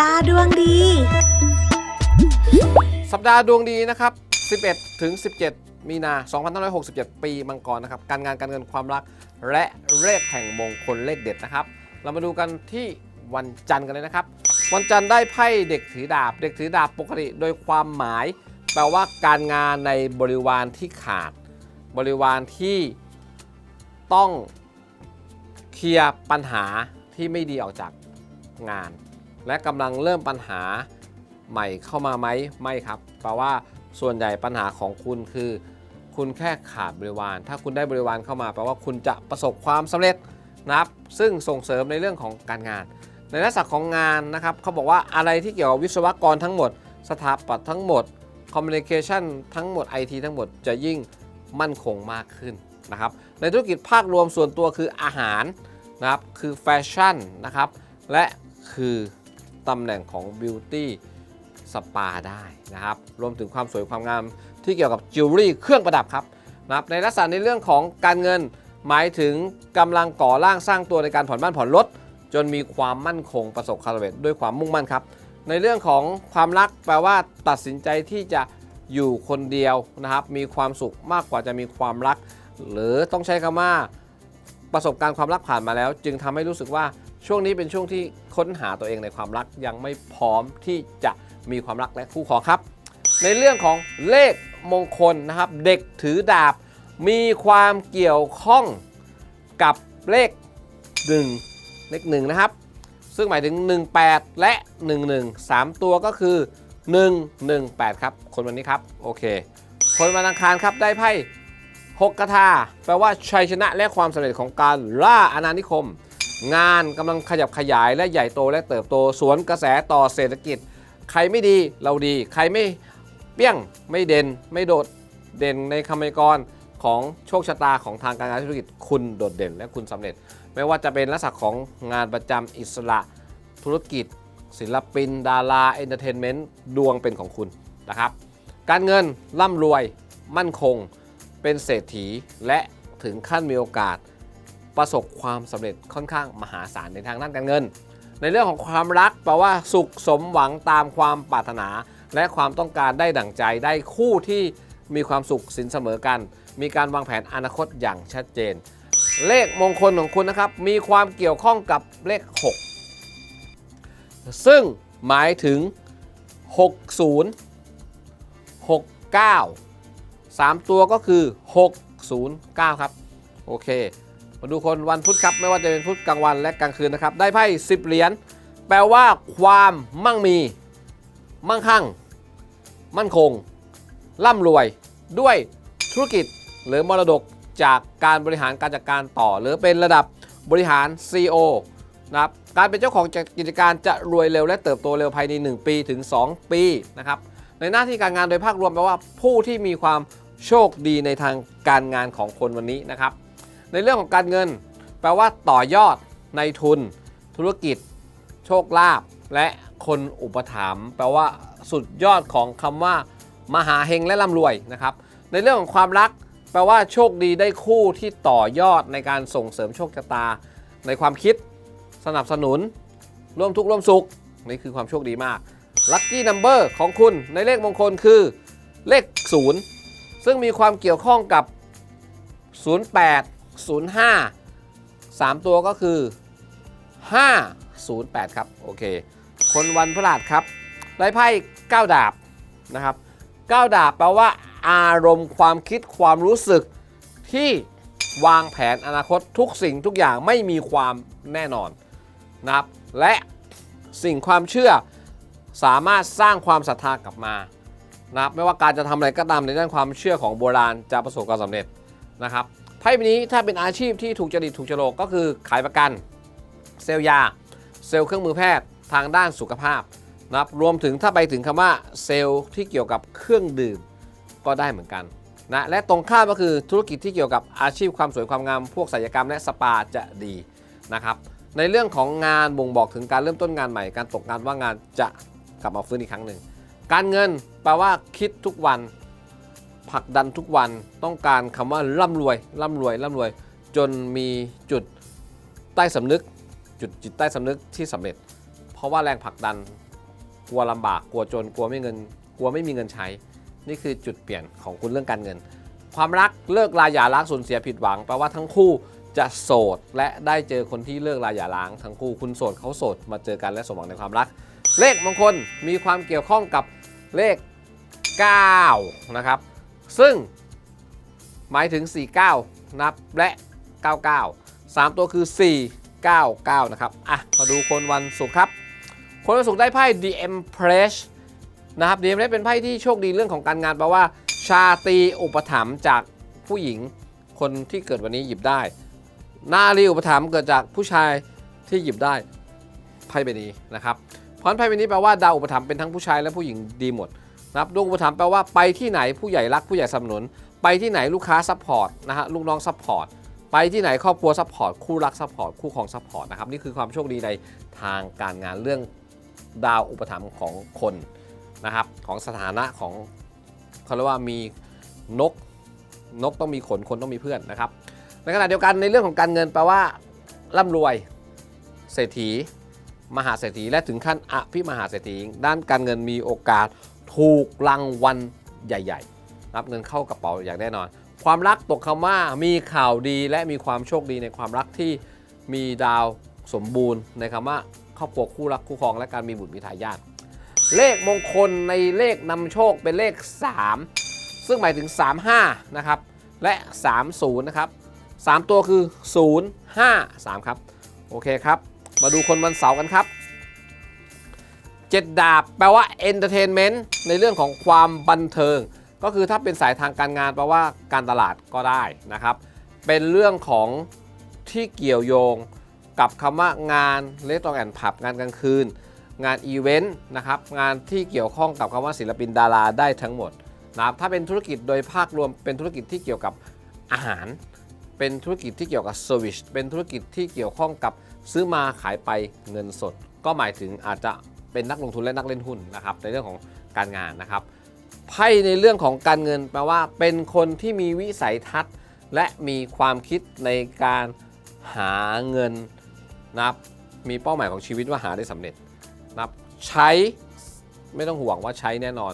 ดาห์ดวงดี สัปดาห์ดวงดีนะครับ 11 ถึง 17 มีนา 2567 ปีมังกรนะครับ การงานการเงินความรัก และเลขแห่งมงคลเลขเด็ดนะครับ เรามาดูกันที่วันจันทร์กันเลยนะครับ วันจันทร์ได้ไพ่เด็กถือดาบ เด็กถือดาบปกติโดยความหมาย แปลว่าการงานในบริวารที่ขาด บริวารที่ต้องเคลียร์ปัญหาที่ไม่ดีออกจากงาน และกำลังเริ่มปัญหาใหม่เข้ามาไหมไม่ครับแปลว่าส่วนใหญ่ปัญหาของคุณคือ คุณแค่ขาดบริวาร ถ้าคุณได้บริวารเข้ามาแปลว่าคุณจะประสบความสำเร็จนะครับ ซึ่งส่งเสริมในเรื่องของการงาน ในลักษณะของงานนะครับเขาบอกว่าอะไรที่เกี่ยวกับวิศวกรทั้งหมด สถาปัตย์ทั้งหมดคอมมิวนิเคชันทั้งหมด IT ทั้งหมดจะยิ่งมั่นคงมากขึ้นนะครับ ในธุรกิจภาครวมส่วนตัวคืออาหารนะครับ คือแฟชั่นนะครับ และคือ ตำแหน่งของบิวตี้สปาได้นะครับ รวมถึงความสวยความงามที่เกี่ยวกับจิวเวลรี่เครื่องประดับครับนะครับในลักษณะในเรื่องของการเงินหมายถึงกำลังก่อร่างสร้างตัวในการผ่อนบ้านผ่อนรถ จนมีความมั่นคงประสบความสำเร็จด้วยความมุ่งมั่นครับ ในเรื่องของความรักแปลว่าตัดสินใจที่จะอยู่คนเดียวนะครับ มีความสุขมากกว่าจะมีความรัก หรือต้องใช้คำว่าประสบการณ์ความรักผ่านมาแล้ว จึงทำให้รู้สึกว่า ช่วงนี้เป็นช่วงที่ค้นหาตัวเองในความรักยังไม่พร้อมที่จะมีความรักและคู่ครองครับ ในเรื่องของเลขมงคลนะครับ เด็กถือดาบมีความเกี่ยวข้องกับเลข 1 เลข1นะครับ ซึ่งหมายถึง 18 และ 11 3 ตัวก็คือ 118 ครับ คนวันนี้ครับ โอเค คนวันอังคารครับได้ไพ่หกกระทาแปลว่าชัยชนะและความสำเร็จของการล่าอาณานิคม งานกำลังขยับขยายและใหญ่โตและเติบโต สวนกระแสต่อเศรษฐกิจ ใครไม่ดีเราดี ใครไม่เปี้ยงไม่เด่นไม่โดดเด่นในคำพยกรของโชคชะตาของทางการงานธุรกิจคุณโดดเด่นและคุณสำเร็จ ไม่ว่าจะเป็นลักษณะของงานประจำอิสระธุรกิจ ศิลปิน ดาราเอนเตอร์เทนเมนต์ดวงเป็นของคุณนะครับ การเงินร่ำรวยมั่นคง เป็นเศรษฐีและถึงขั้นมีโอกาส ประสบความสำเร็จค่อนข้างมหาศาลในทางด้านการเงิน ในเรื่องของความรักแปลว่าสุขสมหวังตามความปรารถนา และความต้องการได้ดั่งใจได้คู่ที่มีความสุขสินเสมอกัน มีการวางแผนอนาคตอย่างชัดเจน เลขมงคลของคุณนะครับ มีความเกี่ยวข้องกับเลข 6 ซึ่งหมายถึง 60 69 3 ตัวก็คือ 609 ครับ โอเค มาดูคนวันพุธครับไม่ว่าจะเป็นพุธกลางวันและกลางคืนนะครับ ได้ไพ่10 เหรียญแปลว่าความมั่งมี มั่งคั่ง มั่นคง ร่ำรวย ด้วยธุรกิจหรือมรดกจากการบริหารการจัดการต่อ หรือเป็นระดับบริหาร CEO นะครับการเป็นเจ้าของกิจการจะรวยเร็วและเติบโตเร็วภายใน 1 ปีถึง 2 ปีนะครับในหน้าที่การงานโดยภาพรวมแปลว่าผู้ที่มีความโชคดีในทางการงานของคนวันนี้นะครับ ในเรื่องของการเงิน แปลว่าต่อยอดในทุน ธุรกิจ โชคลาภและคนอุปถัมภ์แปลว่าสุดยอดของคำว่า มหาเฮงและร่ำรวยนะครับ ในเรื่องของความรัก แปลว่าโชคดีได้คู่ที่ต่อยอดในการส่งเสริมโชคชะตา ในความคิดสนับสนุน ร่วมทุกข์ร่วมสุข นี่คือความโชคดีมากลัคกี้นัมเบอร์ของคุณในเลขมงคลคือเลข 0 ซึ่งมีความเกี่ยวข้องกับ 08 05 3 ตัวก็คือ 508 ครับ โอเค คนวันพฤหัสครับ ได้ไพ่9ดาบนะครับ9ดาบแปลว่า อารมณ์ความคิดความรู้สึกที่วางแผนอนาคตทุกสิ่งทุกอย่างไม่มีความแน่นอนนะครับและสิ่งความเชื่อสามารถสร้างความศรัทธากลับมานะครับไม่ว่าการจะทำอะไรก็ตามในด้านความเชื่อของโบราณจะประสบความสำเร็จนะครับ ไพ่ใบนี้ถ้าเป็นอาชีพที่ถูกจริตถูกโฉลกก็คือขายประกัน เซลล์ยา เซลล์เครื่องมือแพทย์ทางด้านสุขภาพนะครับรวมถึงถ้าไปถึงคำว่าเซลล์ที่เกี่ยวกับเครื่องดื่มก็ได้เหมือนกันนะและตรงข้ามก็คือธุรกิจที่เกี่ยวกับอาชีพความสวยความงามพวกศัลยกรรมและสปาจะดีนะครับในเรื่องของงานบ่งบอกถึงการเริ่มต้นงานใหม่ การตกงานว่างงานจะกลับมาฟื้นอีกครั้งหนึ่งการเงินแปลว่าคิดทุกวัน ผลักดันทุกวันต้องการคำว่าร่ำรวยร่ำรวยร่ำรวย จนมีจุดใต้สำนึก จุดจิตใต้สำนึกที่สำเร็จ เพราะว่าแรงผลักดันกลัวลำบากกลัวจนกลัวไม่เงิน กลัวไม่มีเงินใช้ นี่คือจุดเปลี่ยนของคุณเรื่องการเงิน ความรักเลิกลาหย่าร้างสูญเสียผิดหวังแปลว่าทั้งคู่จะโสดและได้เจอคนที่เลิกลาหย่าร้างทั้งคู่คุณโสดเขาโสดมาเจอกันและสมหวังในความรัก เลขมงคลมีความเกี่ยวข้องกับเลข 9 นะครับ ซึ่งหมายถึง 49 นับและ 99 3 ตัวคือ 499 นะครับ อะ มาดูคนวันศุกร์ครับ คนวันศุกร์ได้ไพ่ The Empress นะครับ The Empress เป็นไพ่ที่โชคดีเรื่องของการงานแปลว่า ชาตีอุปถัมภ์จากผู้หญิงคนที่เกิดวันนี้หยิบได้ นารีอุปถัมภ์เกิดจากผู้ชายที่หยิบได้ไพ่ใบนี้นะครับ เพราะไพ่ใบนี้แปลว่าดาวอุปถัมภ์เป็นทั้งผู้ชายและผู้หญิงดีหมด นะครับดวงอุปถัมภ์แปลว่าไปที่ไหนผู้ใหญ่รักผู้ใหญ่สนับสนุน ไปที่ไหนลูกค้าซัพพอร์ตนะฮะลูกน้องซัพพอร์ตไปที่ไหนครอบครัวซัพพอร์ตคู่รักซัพพอร์ตคู่ครองซัพพอร์ตนะครับนี่คือความโชคดีในทางการงานเรื่องดาวอุปถัมภ์ของคนนะครับของสถานะของเขาเรียกว่ามีนกนกต้องมีขนคนต้องมีเพื่อนนะครับในขณะเดียวกันในเรื่องของการเงินแปลว่าร่ำรวย เศรษฐี มหาเศรษฐีและถึงขั้นอภิมหาเศรษฐีด้านการเงินมีโอกาส ถูกรางวัลใหญ่ ๆ รับเงินเข้ากระเป๋าอย่างแน่นอน ความรักตกคำว่ามีข่าวดีและมีความโชคดีในความรักที่มีดาวสมบูรณ์ในคำว่าครอบครัวคู่รักคู่ครองและการมีบุตรมีทายาทเลขมงคลในเลขนำโชคเป็นเลข 3 ซึ่งหมายถึง 35 นะครับ และ 30 นะครับ 3 ตัวคือ 0 5 3 ครับ โอเคครับ มาดูคนวันเสาร์กันครับ 7 ดาบ แปลว่า entertainment ในเรื่องของความบันเทิง ก็คือถ้าเป็นสายทางการงานแปลว่าการตลาดก็ได้นะครับ เป็นเรื่องของที่เกี่ยวโยงกับคำว่างานเลสตองแอนผับงานกลางคืน งานอีเวนต์นะครับงานที่เกี่ยวข้องกับคำว่าศิลปินดาราได้ทั้งหมดนะครับถ้าเป็นธุรกิจโดยภาครวมเป็นธุรกิจที่เกี่ยวกับอาหาร เป็นธุรกิจที่เกี่ยวกับเซอร์วิสเป็นธุรกิจที่เกี่ยวข้องกับซื้อมาขายไปเงินสด ก็หมายถึงอาจจะ เป็นนักลงทุนและนักเล่นหุ้นนะครับในเรื่องของการงานนะครับไพ่ในเรื่องของการเงินแปลว่า เป็นคนที่มีวิสัยทัศน์ และมีความคิดในการหาเงินนะครับมีเป้าหมายของชีวิตว่าหาได้สำเร็จนะครับใช้ไม่ต้องห่วงว่าใช้แน่นอน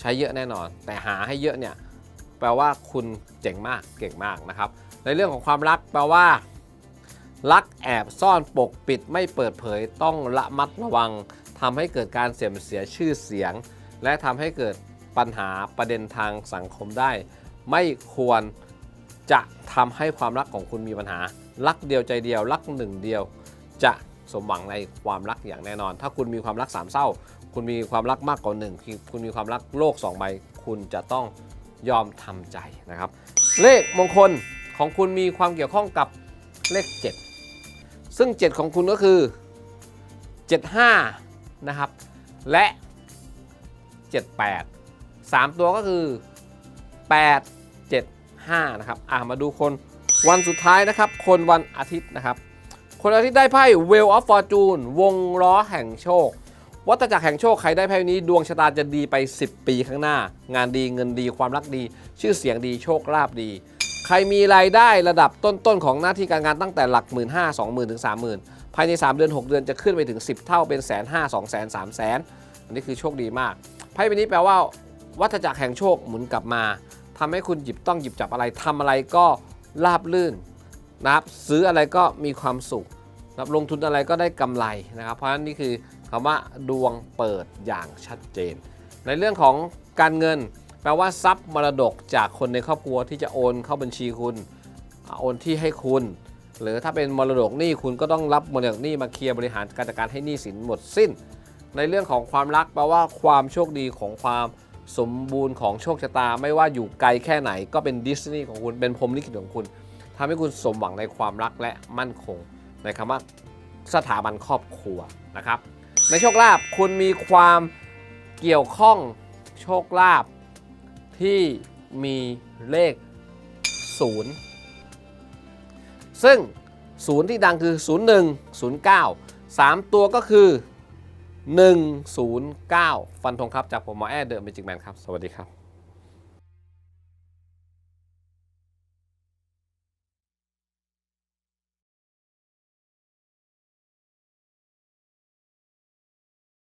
ใช้เยอะแน่นอน แต่หาให้เยอะเนี่ยแปลว่าคุณเจ๋งมากเก่งมากนะครับ ในเรื่องของความรักแปลว่า รักแอบซ่อนปกปิดไม่เปิดเผยต้องระมัดระวัง ทำให้เกิดการเสื่อมเสียชื่อเสียง และทำให้เกิดปัญหาประเด็นทางสังคมได้ ไม่ควรจะทำให้ความรักของคุณมีปัญหา รักเดียวใจเดียวรักหนึ่งเดียว จะสมหวังในความรักอย่างแน่นอน ถ้าคุณมีความรักสามเศร้า คุณมีความรักมากกว่าหนึ่งคือคุณมีความรักโลกสองใบคุณจะต้องยอมทำใจนะครับ เลขมงคลของคุณมีความเกี่ยวข้องกับเลข 7 ซึ่ง 7 ของคุณก็คือ 75 นะครับ และ 78 3 ตัวก็คือ 8 7 5 นะครับ อะมาดูคนวันสุดท้ายนะครับ คนวันอาทิตย์นะครับ คนอาทิตย์ได้ไพ่ Wheel of Fortune วงล้อแห่งโชค วัฏจักรแห่งโชคใครได้ไพ่นี้ดวงชะตาจะดีไป 10 ปีข้างหน้า งานดีเงินดีความรักดี ชื่อเสียงดีโชคลาภดี ใครมีรายได้ระดับต้นๆของหน้าที่การงานตั้งแต่หลัก 1 5 0 0 0 2 0 0 0 0 ถึง 30,000ภายใน 3 เดือน 6 เดือนจะขึ้นไปถึง 10 เท่าเป็นแสนห้าสองแสนสามแสนอันนี้คือโชคดีมากไพ่ใบนี้แปลว่า วัฏจักรแห่งโชคหมุนกลับมาทำให้คุณหยิบต้องหยิบจับอะไรทำอะไรก็ราบลื่นนะครับซื้ออะไรก็มีความสุขนะครับลงทุนอะไรก็ได้กำไรนะครับ เพราะฉะนั้นนี่คือคำว่าดวงเปิดอย่างชัดเจน ในเรื่องของการเงิน แปลว่าทรัพย์มรดกจากคนในครอบครัวที่จะโอนเข้าบัญชีคุณ โอนที่ให้คุณ หรือถ้าเป็นมรดกหนี้คุณก็ต้องรับมรดกหนี้มาเคลียร์บริหารการจัดการให้หนี้สินหมดสิ้น ในเรื่องของความรักแปลว่าความโชคดีของความสมบูรณ์ของโชคชะตา ไม่ว่าอยู่ไกลแค่ไหน ก็เป็นดิสนีย์ของคุณเป็นพรมลิขิตของคุณทำให้คุณสมหวังในความรักและมั่นคง ในคำว่าสถาบันครอบครัวนะครับ ในโชคลาภคุณมีความเกี่ยวข้องโชคลาภที่มีเลข 0 ซึ่งศูนย์ที่ดังคือ 01 09 3 ตัวก็คือ 109 ฟันธงครับ จากผมหมอแอดเดอะเมจิกแมนครับ สวัสดีครับ